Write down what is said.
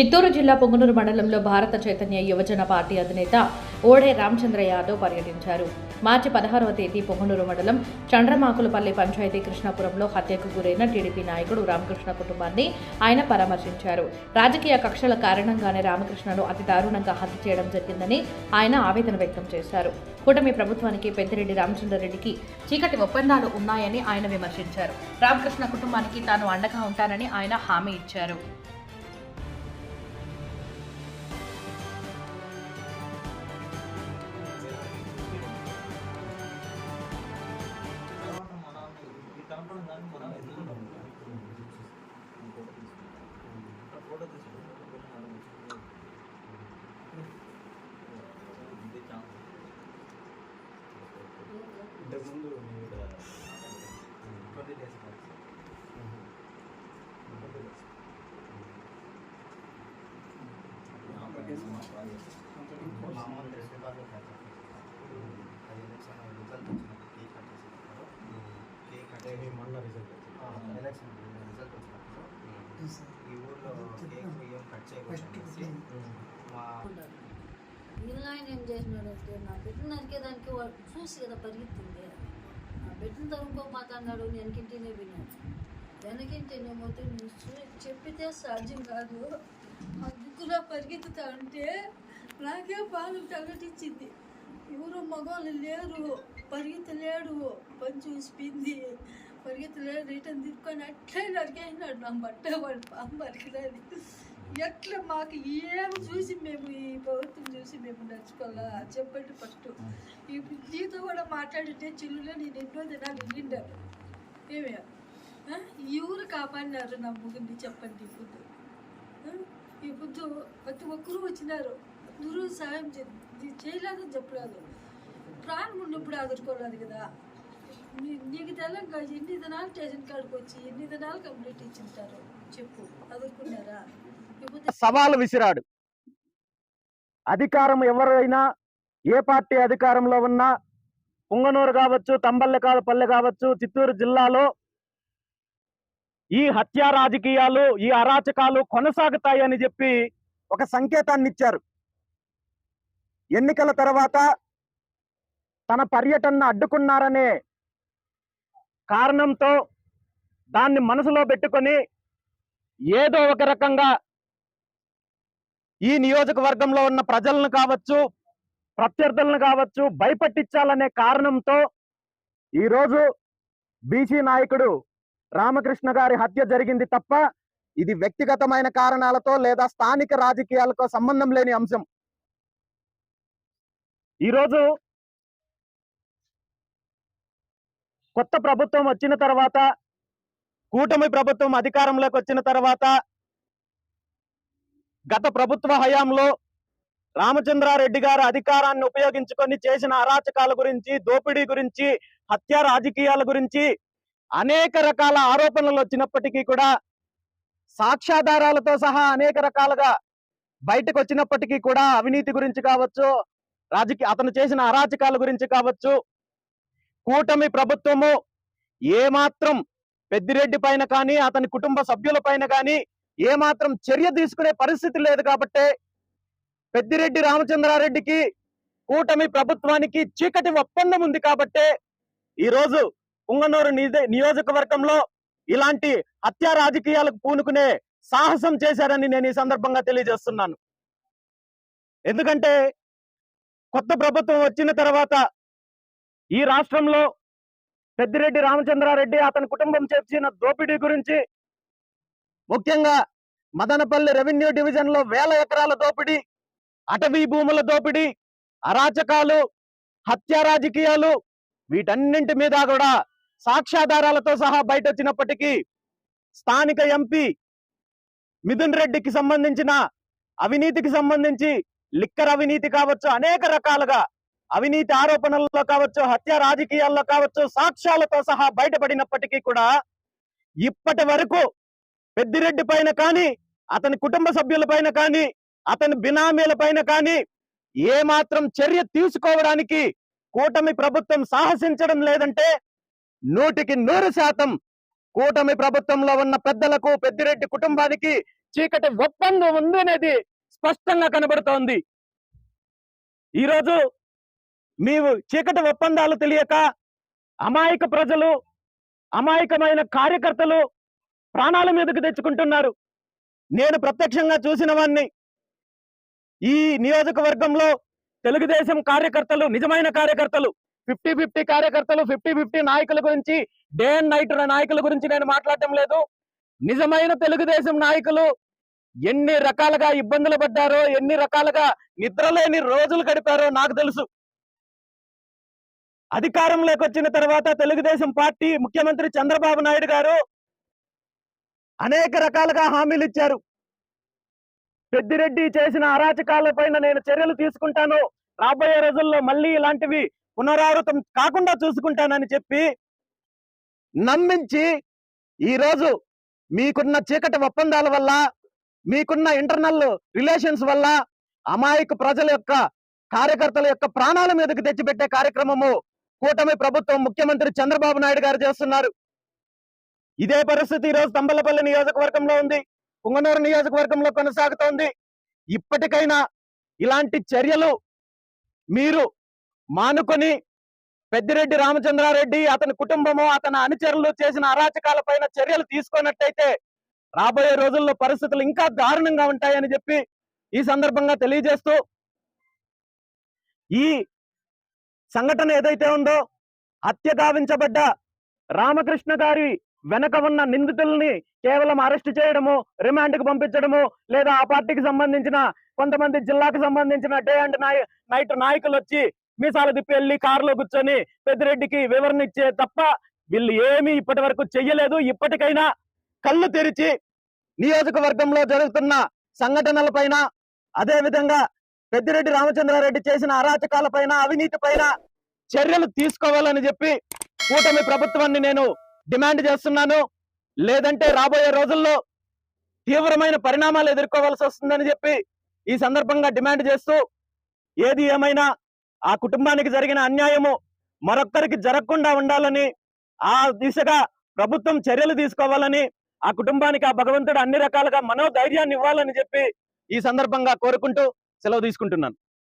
చిత్తూరు జిల్లా పొంగునూరు మండలంలో భారత చైతన్య యువజన పార్టీ అధినేత ఓడే రామచంద్ర యాదవ్ పర్యటించారు. మార్చి పదహారవ తేదీ పొంగునూరు మండలం చండ్రమాకులపల్లి పంచాయతీ కృష్ణాపురంలో హత్యకు గురైన టీడీపీ నాయకుడు రామకృష్ణ కుటుంబాన్ని ఆయన పరామర్శించారు. రాజకీయ కక్షల కారణంగానే రామకృష్ణను అతి దారుణంగా హత్య చేయడం జరిగిందని ఆయన ఆవేదన వ్యక్తం చేశారు. కూటమి ప్రభుత్వానికి పెద్దిరెడ్డి రామచంద్రరెడ్డికి చీకటి ఒప్పందాలు ఉన్నాయని ఆయన విమర్శించారు. రామకృష్ణ కుటుంబానికి తాను అండగా ఉంటానని ఆయన హామీ ఇచ్చారు. మొన్న రిజల్ట్ ఎలక్షన్ రిజల్ట్ వచ్చినప్పుడు ఈ ఊర్లో కేక్ ఏం కట్ చేయకూడదు అనేసి మా వీళ్ళ ఆయన ఏం చేసినాడు అంటే నా బిడ్డ నరికేదానికి వాడు చూసి కదా పరిగెత్తింది నా బిడ్డను తరుముకోపోతున్నాడు వెనకింటినే విన్నాను వెనకింటినే పోతే నువ్వు చూ- చెప్పితే సాధ్యం కాదు ఆ దిక్కులో పరిగెత్తుతా ఉంటే నాకే పాలు తగటిచ్చింది ఎవరు మగవాళ్ళు లేరు పరిగెత్తలేడు పని చూసిపోయింది. పరిగెత్తలేడు రిటర్న్ తీసుకొని అట్లే నరికేసినాడు నా బట్ట వాడు పాము పరిగెలేదు ఎట్లా మాకు ఏం చూసి మేము ఈ ప్రభుత్వం చూసి మేము నడుచుకోవాలా? చెప్పండి ఫస్ట్. ఇప్పుడు నీతో కూడా మాట్లాడితే చిల్లులో నేను ఎన్నో దినాలు వెళ్ళిండాను ఏమే ఎవరు కాపాడినారు నా ముగ్గురిని చెప్పండి ఇప్పుడు. ఇప్పుడు ప్రతి ఒక్కరూ వచ్చినారు. అందరూ సాయం చేయలేదని చెప్పలేదు. ప్రాణం ఉన్నప్పుడు ఆదుకోలేదు కదా. నీకు తెలంగా ఎన్ని దినాలు స్టేషన్ కాడికి వచ్చి ఎన్ని దినాలు కంప్లీట్ ఇచ్చింటారు చెప్పు. ఆదుకున్నారా? సవాలు విసిరాడు. అధికారం ఎవరైనా ఏ పార్టీ అధికారంలో ఉన్నా పుంగనూరు కావచ్చు తంబల్లె పల్లె కావచ్చు చిత్తూరు జిల్లాలో ఈ హత్యా రాజకీయాలు ఈ అరాచకాలు కొనసాగుతాయని చెప్పి ఒక సంకేతాన్ని ఇచ్చారు. ఎన్నికల తర్వాత తన పర్యటనను అడ్డుకున్నారనే కారణంతో దాన్ని మనసులో పెట్టుకొని ఏదో ఒక రకంగా ఈ నియోజకవర్గంలో ఉన్న ప్రజలను కావచ్చు ప్రత్యర్థులను కావచ్చు భయపట్టించాలనే కారణంతో ఈరోజు బీసీ నాయకుడు రామకృష్ణ గారి హత్య జరిగింది తప్ప ఇది వ్యక్తిగతమైన కారణాలతో లేదా స్థానిక రాజకీయాలతో సంబంధం లేని అంశం. ఈరోజు కొత్త ప్రభుత్వం వచ్చిన తర్వాత కూటమి ప్రభుత్వం అధికారంలోకి వచ్చిన తర్వాత గత ప్రభుత్వ హయాంలో రామచంద్రారెడ్డి గారు అధికారాన్ని ఉపయోగించుకొని చేసిన అరాచకాల గురించి దోపిడీ గురించి హత్య రాజకీయాల గురించి అనేక రకాల ఆరోపణలు వచ్చినప్పటికీ కూడా సాక్ష్యాధారాలతో సహా అనేక రకాలుగా బయటకు వచ్చినప్పటికీ కూడా అవినీతి గురించి కావచ్చు రాజకీయ అతను చేసిన అరాచకాల గురించి కావచ్చు కూటమి ప్రభుత్వము ఏమాత్రం పెద్దిరెడ్డి పైన కానీ అతని కుటుంబ సభ్యుల పైన కానీ ఏమాత్రం చర్య తీసుకునే పరిస్థితి లేదు కాబట్టే పెద్దిరెడ్డి రామచంద్రారెడ్డికి కూటమి ప్రభుత్వానికి చీకటి ఒప్పందం ఉంది కాబట్టే ఈరోజు పుంగనూరు నియోజకవర్గంలో ఇలాంటి హత్యా రాజకీయాలకు పూనుకునే సాహసం చేశారని నేను ఈ సందర్భంగా తెలియజేస్తున్నాను. ఎందుకంటే కొత్త ప్రభుత్వం వచ్చిన తర్వాత ఈ రాష్ట్రంలో పెద్దిరెడ్డి రామచంద్రారెడ్డి అతని కుటుంబం చేసిన దోపిడీ గురించి ముఖ్యంగా మదనపల్లి రెవెన్యూ డివిజన్లో వేల ఎకరాల దోపిడీ అటవీ భూముల దోపిడీ అరాచకాలు హత్య రాజకీయాలు వీటన్నింటి మీద కూడా సాక్ష్యాధారాలతో సహా బయట వచ్చినప్పటికీ స్థానిక ఎంపీ మిథున్ రెడ్డికి సంబంధించిన అవినీతికి సంబంధించి లిక్కర్ అవినీతి కావచ్చు అనేక రకాలుగా అవినీతి ఆరోపణల్లో కావచ్చు హత్య రాజకీయాల్లో కావచ్చు సాక్ష్యాలతో సహా బయటపడినప్పటికీ కూడా ఇప్పటి వరకు పెద్దిరెడ్డి పైన కానీ అతని కుటుంబ సభ్యుల పైన కానీ అతని బినామీల పైన కానీ ఏ మాత్రం చర్య తీసుకోవడానికి కూటమి ప్రభుత్వం సాహసించడం లేదంటే నూటికి నూరు శాతం కూటమి ప్రభుత్వంలో ఉన్న పెద్దలకు పెద్దిరెడ్డి కుటుంబానికి చీకటి ఒప్పందం ఉంది అనేది స్పష్టంగా కనబడుతోంది. ఈరోజు మీరు చీకటి ఒప్పందాలు తెలియక అమాయక ప్రజలు అమాయకమైన కార్యకర్తలు ప్రాణాల మీదకు తెచ్చుకుంటున్నారు. నేను ప్రత్యక్షంగా చూసిన వాణ్ణి ఈ నియోజకవర్గంలో తెలుగుదేశం కార్యకర్తలు నిజమైన కార్యకర్తలు ఫిఫ్టీ ఫిఫ్టీ కార్యకర్తలు ఫిఫ్టీ ఫిఫ్టీ నాయకుల గురించి డే అండ్ నైట్ నాయకుల గురించి నేను మాట్లాడటం లేదు. నిజమైన తెలుగుదేశం నాయకులు ఎన్ని రకాలుగా ఇబ్బందులు పడ్డారో ఎన్ని రకాలుగా నిద్రలేని రోజులు గడిపారో నాకు తెలుసు. అధికారంలోకి వచ్చిన తర్వాత తెలుగుదేశం పార్టీ ముఖ్యమంత్రి చంద్రబాబు నాయుడు గారు అనేక రకాలుగా హామీలు ఇచ్చారు. పెద్దిరెడ్డి చేసిన అరాచకాల పైన నేను చర్యలు తీసుకుంటాను. రాబోయే రోజుల్లో మళ్ళీ ఇలాంటివి పునరావృతం కాకుండా చూసుకుంటానని చెప్పి నమ్మించి ఈరోజు మీకున్న చీకటి ఒప్పందాల వల్ల మీకున్న ఇంటర్నల్ రిలేషన్స్ వల్ల అమాయక ప్రజల యొక్క కార్యకర్తల యొక్క ప్రాణాల మీదకి తెచ్చిపెట్టే కార్యక్రమము కూటమి ప్రభుత్వం ముఖ్యమంత్రి చంద్రబాబు నాయుడు గారు చేస్తున్నారు. ఇదే పరిస్థితి ఈరోజు తంబలపల్లి నియోజకవర్గంలో ఉంది. పుంగనూరు నియోజకవర్గంలో కొనసాగుతోంది. ఇప్పటికైనా ఇలాంటి చర్యలు మీరు మానుకొని పెద్దిరెడ్డి రామచంద్రారెడ్డి అతని కుటుంబము అతని అనుచరులు చేసిన అరాచకాల పైన చర్యలు తీసుకున్నట్టయితే రాబోయే రోజుల్లో పరిస్థితులు ఇంకా దారుణంగా ఉంటాయని చెప్పి ఈ సందర్భంగా తెలియజేస్తూ ఈ సంఘటన ఏదైతే ఉందో హత్య గావించబడ్డ రామకృష్ణ గారి వెనక ఉన్న నిందితుల్ని కేవలం అరెస్ట్ చేయడము రిమాండ్కు పంపించడము లేదా ఆ పార్టీకి సంబంధించిన కొంతమంది జిల్లాకు సంబంధించిన డే అండ్ నైట్ నాయకులు వచ్చి మీసాలు తిప్పి వెళ్ళి కారులో కూర్చొని పెద్దిరెడ్డికి వివరణ ఇచ్చే తప్ప వీళ్ళు ఏమీ ఇప్పటి వరకు చెయ్యలేదు. ఇప్పటికైనా కళ్ళు తెరిచి నియోజకవర్గంలో జరుగుతున్న సంఘటనల పైన అదే విధంగా పెద్దిరెడ్డి రామచంద్రారెడ్డి చేసిన అరాచకాల పైన అవినీతి పైన చర్యలు తీసుకోవాలని చెప్పి కూటమి ప్రభుత్వాన్ని నేను డిమాండ్ చేస్తున్నాను. లేదంటే రాబోయే రోజుల్లో తీవ్రమైన పరిణామాలు ఎదుర్కోవాల్సి వస్తుందని చెప్పి ఈ సందర్భంగా డిమాండ్ చేస్తూ ఏది ఏమైనా ఆ కుటుంబానికి జరిగిన అన్యాయము మరొక్కరికి జరగకుండా ఉండాలని ఆ దిశగా ప్రభుత్వం చర్యలు తీసుకోవాలని ఆ కుటుంబానికి ఆ భగవంతుడు అన్ని రకాలుగా మనోధైర్యాన్ని ఇవ్వాలని చెప్పి ఈ సందర్భంగా కోరుకుంటూ సెలవు తీసుకుంటున్నాను.